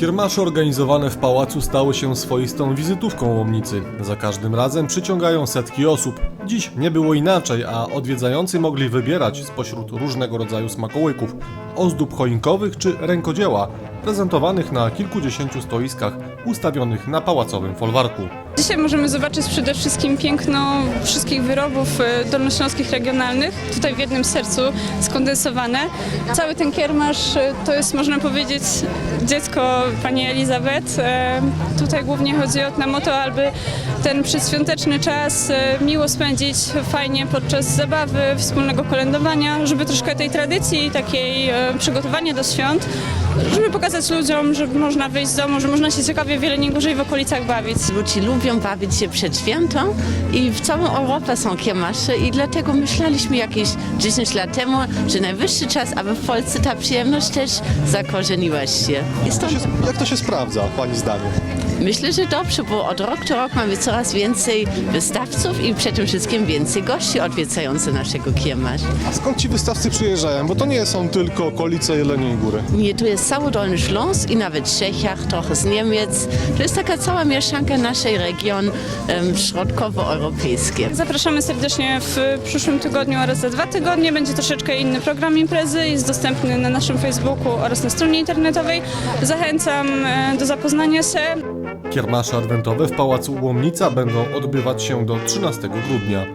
Kiermasze organizowane w pałacu stały się swoistą wizytówką Łomnicy. Za każdym razem przyciągają setki osób. Dziś nie było inaczej, a odwiedzający mogli wybierać spośród różnego rodzaju smakołyków, ozdób choinkowych czy rękodzieła, prezentowanych na kilkudziesięciu stoiskach ustawionych na pałacowym folwarku. Dzisiaj możemy zobaczyć przede wszystkim piękno wszystkich wyrobów e, dolnośląskich regionalnych, tutaj w jednym sercu skondensowane. Cały ten kiermasz e, to jest, można powiedzieć, dziecko pani Elizabeth. E, Tutaj głównie chodzi o, nam o to, aby ten przedświąteczny czas miło spędzić fajnie podczas zabawy, wspólnego kolędowania, żeby troszkę tej tradycji, takiej przygotowania do świąt, żeby pokazać ludziom, że można wyjść z domu, że można się ciekawie w Jeleniej Górze i w okolicach bawić. Ludzie lubią bawić się przed świętem i w całą Europę są kiermasze i dlatego myśleliśmy jakieś 10 lat temu, że najwyższy czas, aby w Polsce ta przyjemność też zakorzeniła się. I stąd Jak to się sprawdza, Pani zdaniem? myślę, że dobrze, bo od roku do roku mamy coraz więcej wystawców i przede wszystkim więcej gości odwiedzających naszego kiermasz. A skąd ci wystawcy przyjeżdżają? Bo to nie są tylko okolice Jeleniej Góry. Nie, tu jest cały Dolny Śląsk i nawet Czechach, trochę z Niemiec. To jest taka cała mieszanka naszej region um, środkowoeuropejskiej. Zapraszamy serdecznie w przyszłym tygodniu oraz za dwa tygodnie. Będzie troszeczkę inny program imprezy. Jest dostępny na naszym Facebooku oraz na stronie internetowej. Zachęcam e, do zapoznania się. Kiermasze adwentowe w pałacu Łomnica będą odbywać się do 13 grudnia.